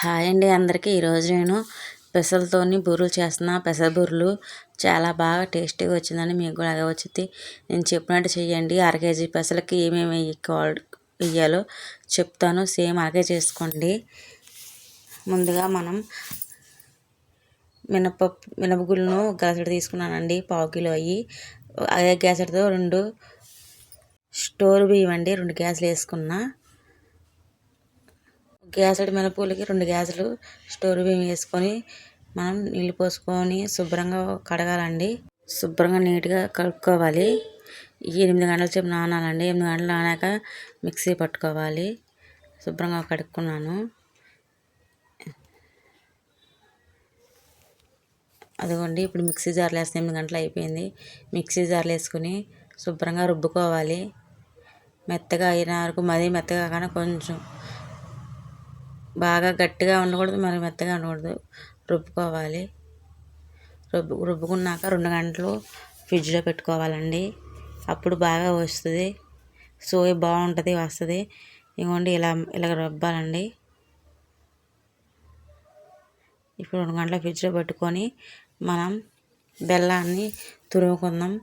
Hi అండి అందరికీ. ఈరోజు నేను పెసలతోని బూరెలు చేస్తున్నా. పెసర బూరెలు చాలా బాగా టేస్టీగా వచ్చిందని మీకు కూడా అలాగే వచ్చింది నేను చెప్పినట్టు చేయండి అర కేజీ పెసలకి ఏమేమి వేయాలో చెప్తాను. సేమ్ అలాగే చేసుకోండి. ముందుగా మనం మినపప్పు మినపగుళ్ళను గసడి తీసుకున్నానండి. పావు కిలో అయ్యి అదే గ్యాసెట్తో రెండు స్టోర్ బియ్యం అండి. రెండు గ్యాసులు వేసుకున్నా. గ్యాసెడ్ మినపూలకి రెండు గ్యాసులు స్టోర్ బియ్యం వేసుకొని మనం నీళ్ళు పోసుకొని శుభ్రంగా కడగాలండి. శుభ్రంగా నీట్గా కలుపుకోవాలి ఎనిమిది గంటల సేపు నానాలండి. ఎనిమిది గంటలు నానాక మిక్సీ పట్టుకోవాలి. శుభ్రంగా కడుక్కున్నాను. అదిగోండి ఇప్పుడు మిక్సీ జార్లు వేస్తే ఎనిమిది గంటలు అయిపోయింది. మిక్సీ జార్లు వేసుకుని శుభ్రంగా రుబ్బుకోవాలి. మెత్తగా అయిన వరకు మరీ మెత్తగా కానీ కొంచెం బాగా గట్టిగా ఉండకూడదు మరి మెత్తగా ఉండకూడదు. రుబ్బుకోవాలి. రుబ్బు రుబ్బుకున్నాక రెండు గంటలు ఫ్రిడ్జ్లో పెట్టుకోవాలండి. అప్పుడు బాగా వస్తుంది. సోయ బాగుంటుంది వస్తుంది. ఇంకోండి ఇలా ఇలా రుబ్బాలండి. ఇప్పుడు రెండు గంటల ఫ్రిడ్జ్లో పెట్టుకొని మనం బెల్లాన్ని తురుముకుందాం.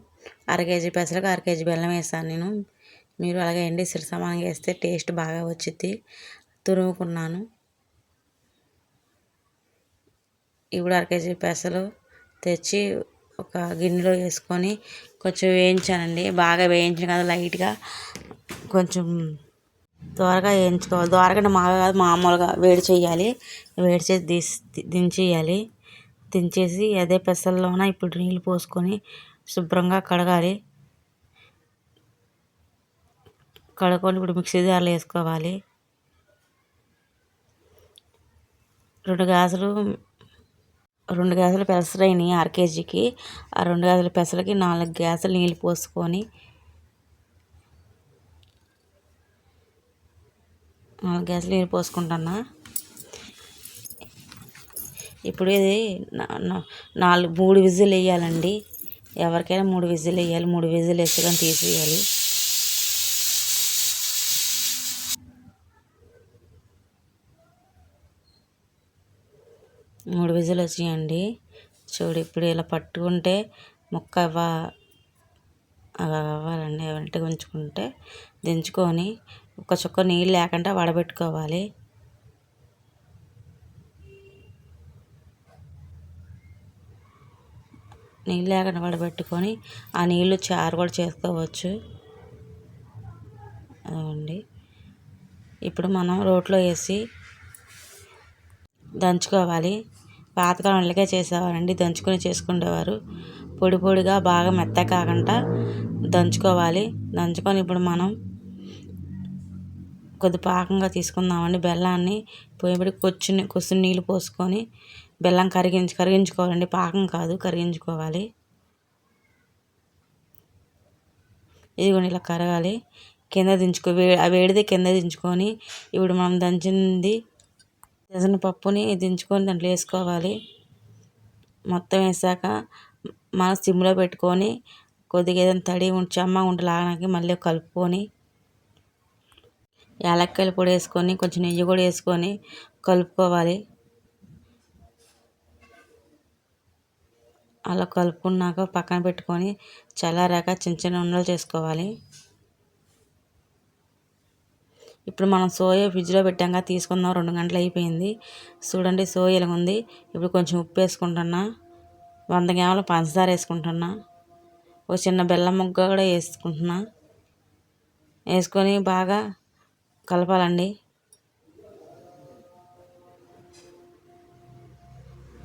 అర కేజీ పెసరకు అర కేజీ బెల్లం వేసాను నేను. మీరు అలాగే ఎండి సిరి సమానంగా వేస్తే టేస్ట్ బాగా వచ్చింది తురుముకున్నాను. ఇప్పుడు అర కేజీ పెసలు తెచ్చి ఒక గిన్నెలో వేసుకొని కొంచెం వేయించానండి. బాగా వేయించిన కదా లైట్గా కొంచెం ద్వారగా వేయించుకోవాలి. త్వరగా మాగా కాదు మామూలుగా వేడి చేయాలి. వేడి చేసి తీసి దించేయాలి. దించేసి అదే పెసల్లోన ఇప్పుడు నీళ్ళు పోసుకొని శుభ్రంగా కడగాలి. కడుక్కొని ఇప్పుడు మిక్సీ జార్లు వేసుకోవాలి. రెండు గ్లాసులు రెండు గ్యాసులు పెసలు అయినాయి అర కేజీకి. ఆ రెండు గ్యాసుల పెసలకి నాలుగు గ్యాసులు నీళ్ళు పోసుకొని నాలుగు గ్యాసులు నీళ్ళు పోసుకుంటున్నా ఇప్పుడు ఇది నాలుగు మూడు విజిల్ వేయాలండి. ఎవరికైనా మూడు విజిల్ వేయాలి మూడు విజిల్ వేసి కానీ తీసేయాలి. మూడు విజులు వచ్చాయండి చూడు ఇప్పుడు ఇలా పట్టుకుంటే ముక్క అవ్వ అలా అవ్వాలండి. వెంటగా ఉంచుకుంటే దించుకొని ఒక చుక్క నీళ్ళు లేకుండా వడబెట్టుకోవాలి. నీళ్ళు లేకుండా వడబెట్టుకొని ఆ నీళ్ళు చారు కూడా చేసుకోవచ్చు. అదండి ఇప్పుడు మనం రోట్లో వేసి దంచుకోవాలి. పాతకాలం ఇళ్ళకే చేసేవారండి దంచుకొని చేసుకునేవారు పొడి పొడిగా బాగా మెత్త కాకుండా దంచుకోవాలి. దంచుకొని ఇప్పుడు మనం కొద్ది పాకంగా తీసుకుందామండి బెల్లాన్ని. పోయేపడి కొచ్చు కొసు నీళ్ళు పోసుకొని బెల్లం కరిగించి కరిగించుకోవాలండి. పాకం కాదు కరిగించుకోవాలి. ఇదిగోండి ఇలా కరగాలి. కింద దించుకో వే వేడిది కింద దించుకొని ఇప్పుడు మనం దంచింది పప్పుని దించుకొని దాంట్లో వేసుకోవాలి. మొత్తం వేసాక మన సిమ్లో పెట్టుకొని కొద్దిగా ఏదైనా తడి చెమ్మ ఉండలాగడానికి మళ్ళీ కలుపుకొని యాలక్కాయల పొడి వేసుకొని కొంచెం నెయ్యి కూడా వేసుకొని కలుపుకోవాలి. అలా కలుపుకున్నాక పక్కన పెట్టుకొని చల్లారాక చిన్న చిన్న ఉండలు చేసుకోవాలి. ఇప్పుడు మనం సోయా ఫ్రిడ్జ్లో పెట్టాక తీసుకుందాం రెండు గంటలు అయిపోయింది. చూడండి సోయ ఇలా ఉంది. ఇప్పుడు కొంచెం ఉప్పు వేసుకుంటున్నా. వంద గ్రాముల పంచదార వేసుకుంటున్నా. ఒక చిన్న బెల్లం ముగ్గ కూడా వేసుకుంటున్నా. వేసుకొని బాగా కలపాలండి.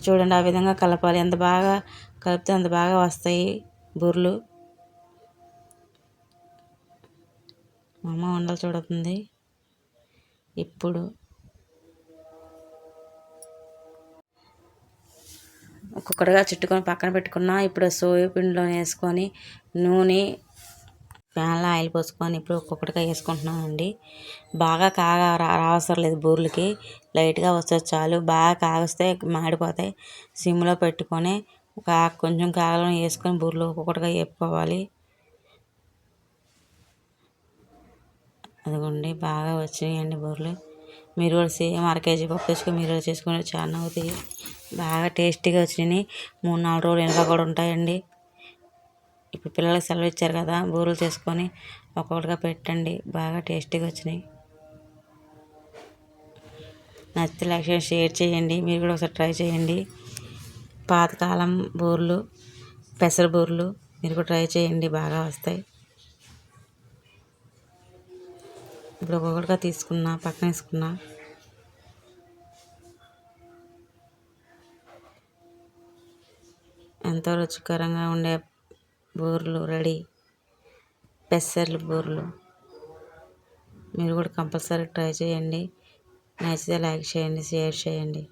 చూడండి ఆ విధంగా కలపాలి. ఎంత బాగా కలిపితే అంత బాగా వస్తాయి బూరెలు. మా అమ్మ వండలు చూడుతుంది ఇప్పుడు ఒక్కొక్కటిగా చుట్టుకొని పక్కన పెట్టుకున్న ఇప్పుడు సోయా వేసుకొని నూనె ప్యాన్లో ఆయిల్ పోసుకొని ఇప్పుడు ఒక్కొక్కటిగా వేసుకుంటున్నానండి. బాగా కాగా రావసరం లేదు బూర్లకి. లైట్గా వస్తే చాలు. బాగా కాగిస్తే మాడిపోతాయి. సిమ్లో పెట్టుకొని ఒక కొంచెం కాగలం వేసుకొని బూర్లు ఒక్కొక్కటిగా వేపుకోవాలి. అదిగోండి బాగా వచ్చినాయండి బూరెలు. మీరు కూడా సేమ్ అర కేజీ పప్పు తెచ్చుకొని మీరు కూడా చేసుకుని చాలా అవుతాయి. బాగా టేస్టీగా వచ్చినాయి. మూడు నాలుగు రోజులు వెనక కూడా ఉంటాయండి. ఇప్పుడు పిల్లలకి సెలవు ఇచ్చారు కదా బూరెలు చేసుకొని ఒక్కొక్కటిగా పెట్టండి. బాగా టేస్టీగా వచ్చినాయి. నచ్చితే లైక్ షేర్ చేయండి. మీరు కూడా ఒకసారి ట్రై చేయండి. పాతకాలం బూరెలు పెసర బూరెలు మీరు కూడా ట్రై చేయండి. బాగా వస్తాయి. ఇప్పుడు ఒక్కొక్కటిగా తీసుకున్నా పక్కన వేసుకున్నా. ఎంతో రుచికరంగా ఉండే బూరెలు రెడీ. పెసర్లు బూరెలు. మీరు కూడా కంపల్సరీ ట్రై చేయండి. నచ్చితే లైక్ చేయండి షేర్ చేయండి.